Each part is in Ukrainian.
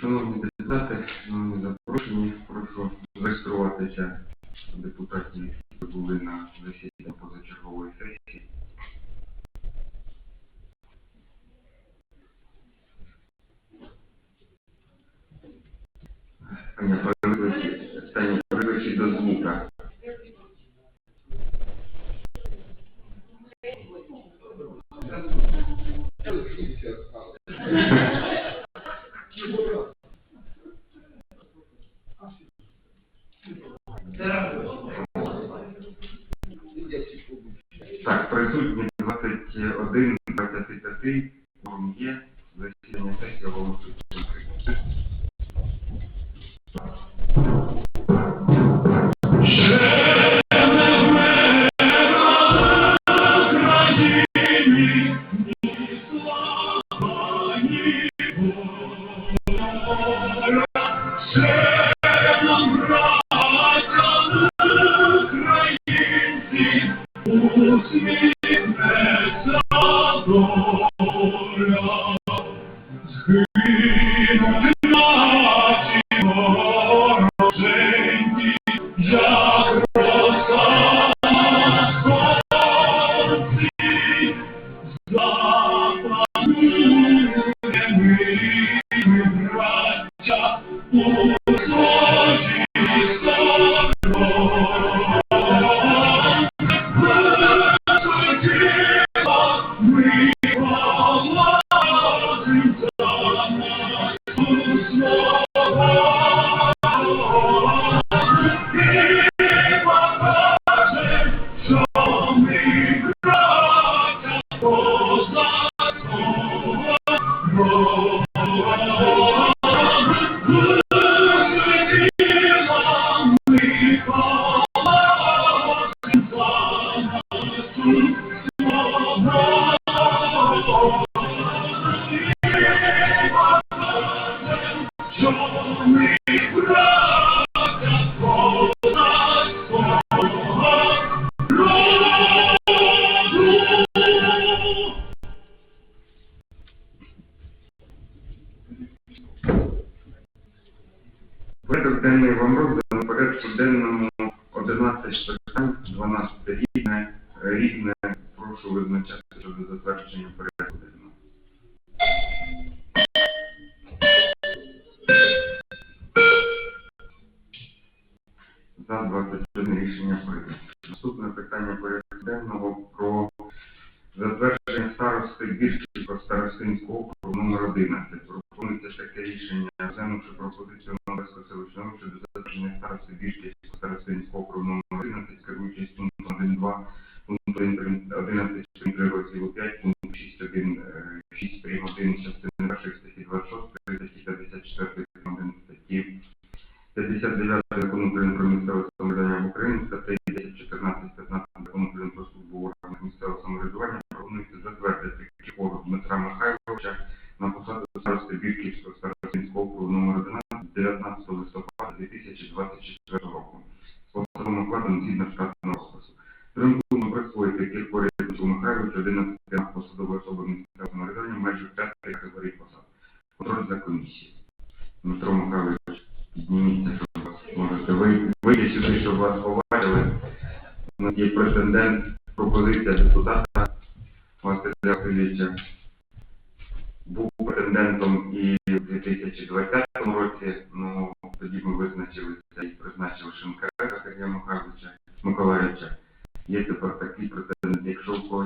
Шановні депутати, шановні запрошені, прошу зареєструватися. be um, here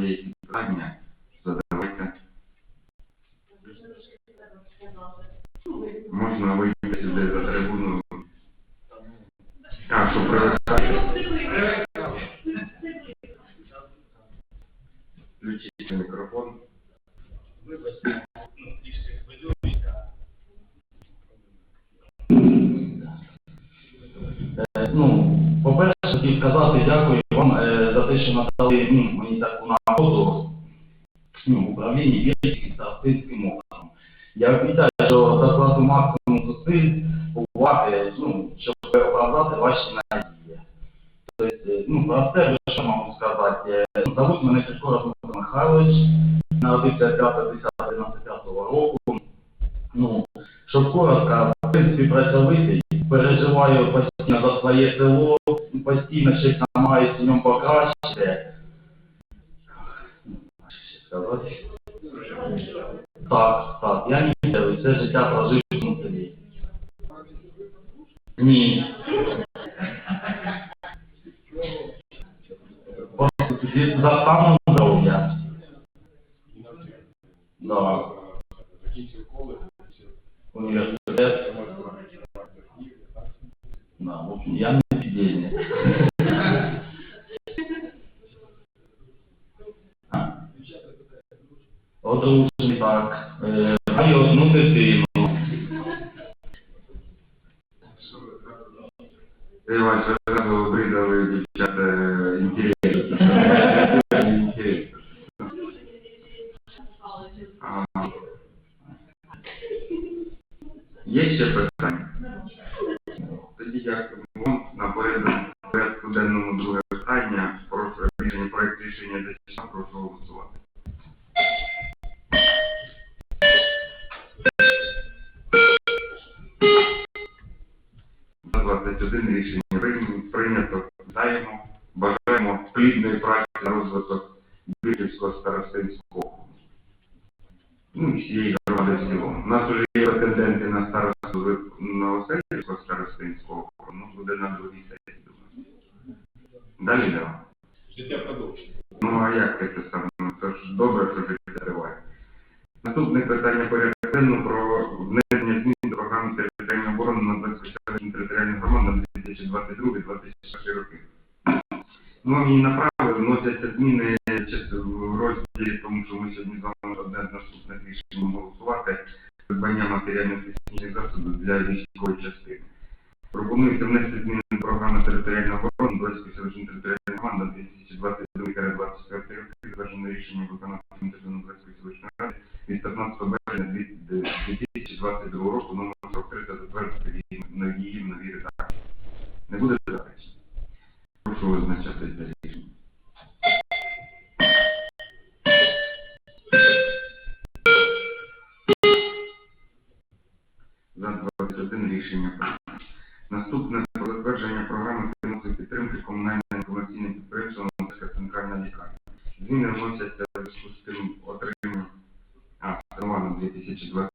dei ragna ну, про себе що можу сказати. Е, ну, Зовут мене Кишко Рахман Михайлович, народився 5-10-95 року. Ну, щоб коротко, в принципі, працьовитий, переживаю постійно за своє село, постійно щось там. Да, в общем, явное видение. А? Вот within the nation ми сьогодні з вами одне з наступних рішень голосувати придбання матеріально-технічних засобів для військової частини. зміни вносяться в е, зв'язку з тим отриманням 2020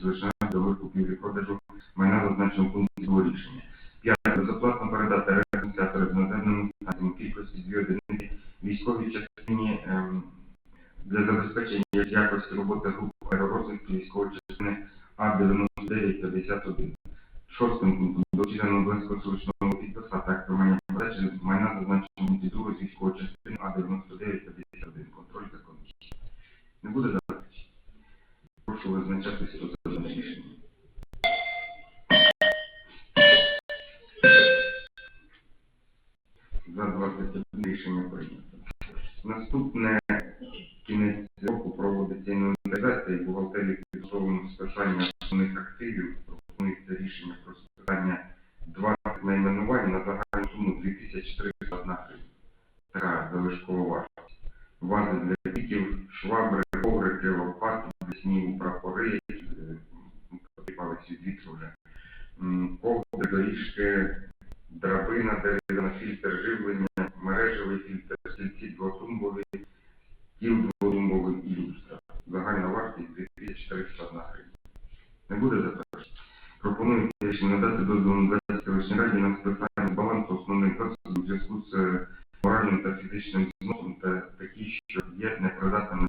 звичайних дорожку купівлі продажу майна зазначеного пункту. фізичним змовам та такі, що є непридатними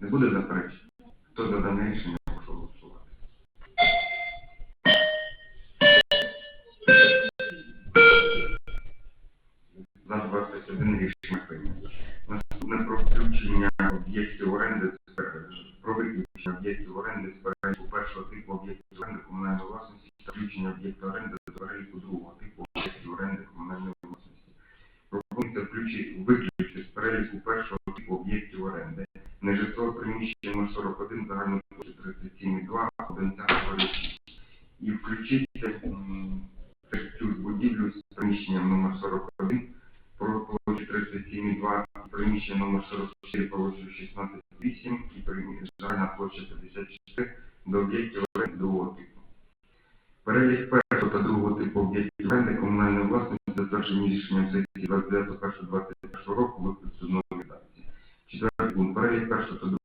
Не буде заперечень? Хто за дане? Стійний 2 приміщення номер 44 площею 168 і приміщення площа 54 до об'єктів другого типу. Перелік першого та другого типу об'єктів оренди комунальної власності затверджені рішенням сесії 29.1.21 року виписано в редакції. Четвертий пункт. Перелік першого та другого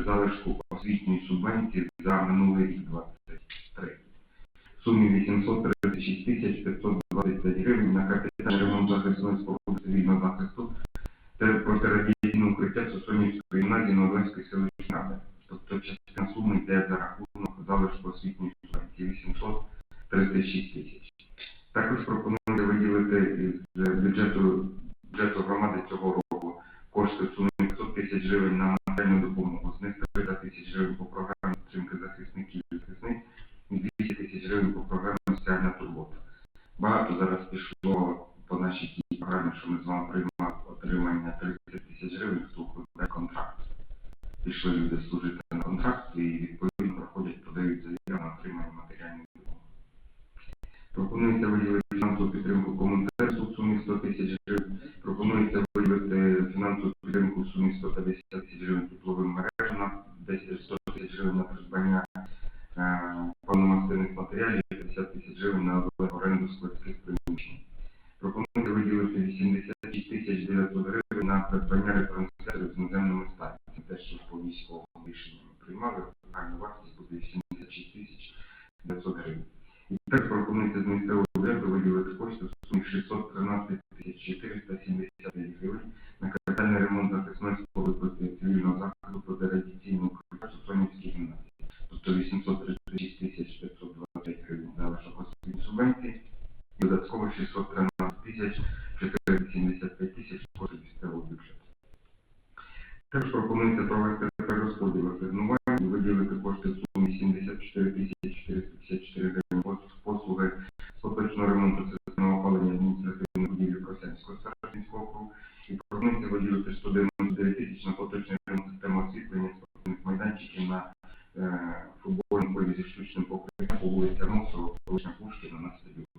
залишку освітньої субвенції за минулий рік 20. зі штучним покриттям по вулиці Ромсова, колишня Пушкіна на стадіон.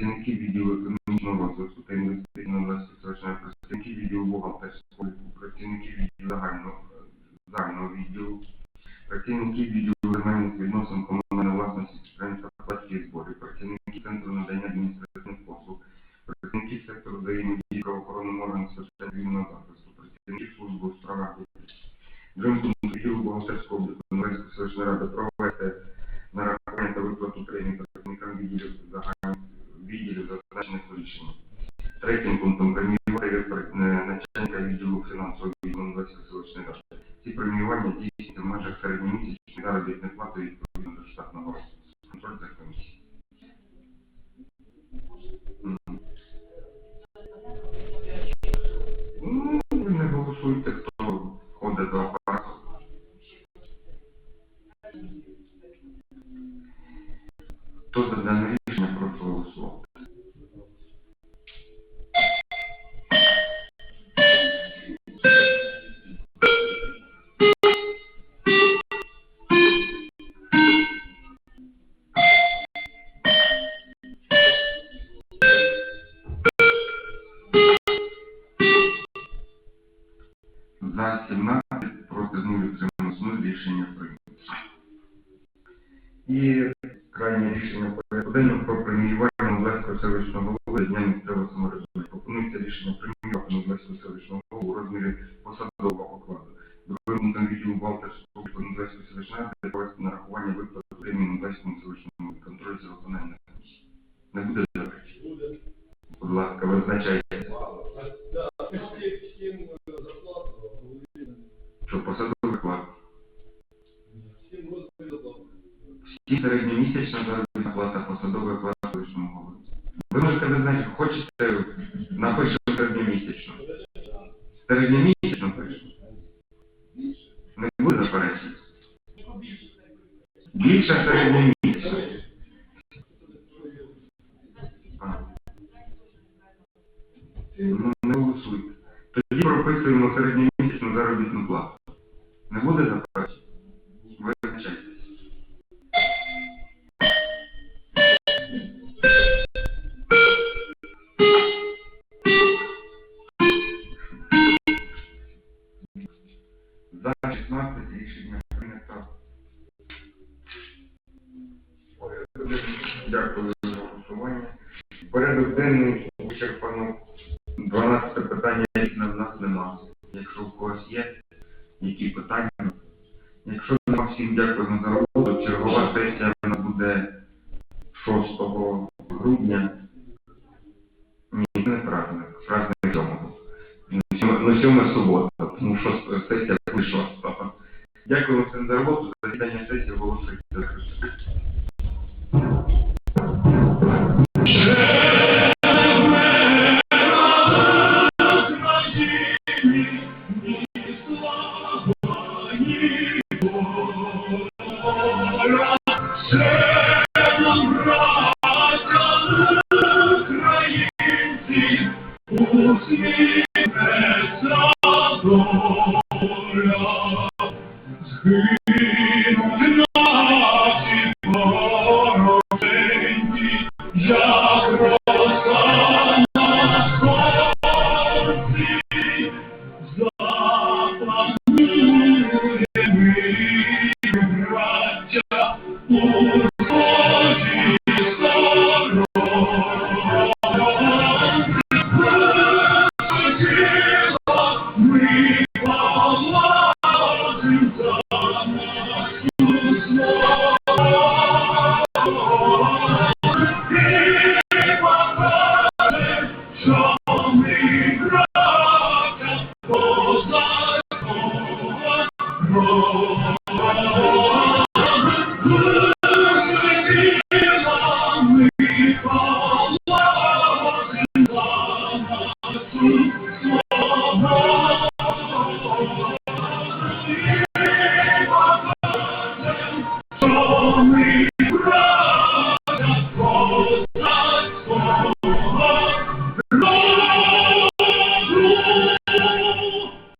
працівники відділу економічного розвитку та інвестиційного інвестиційного працівники відділу бухгалтерського, працівники відділу загального, загального відділу, працівники відділу І середньомісячно пише. Не буде заперечень. Більше середньомісячно. Денний вичерпано. long.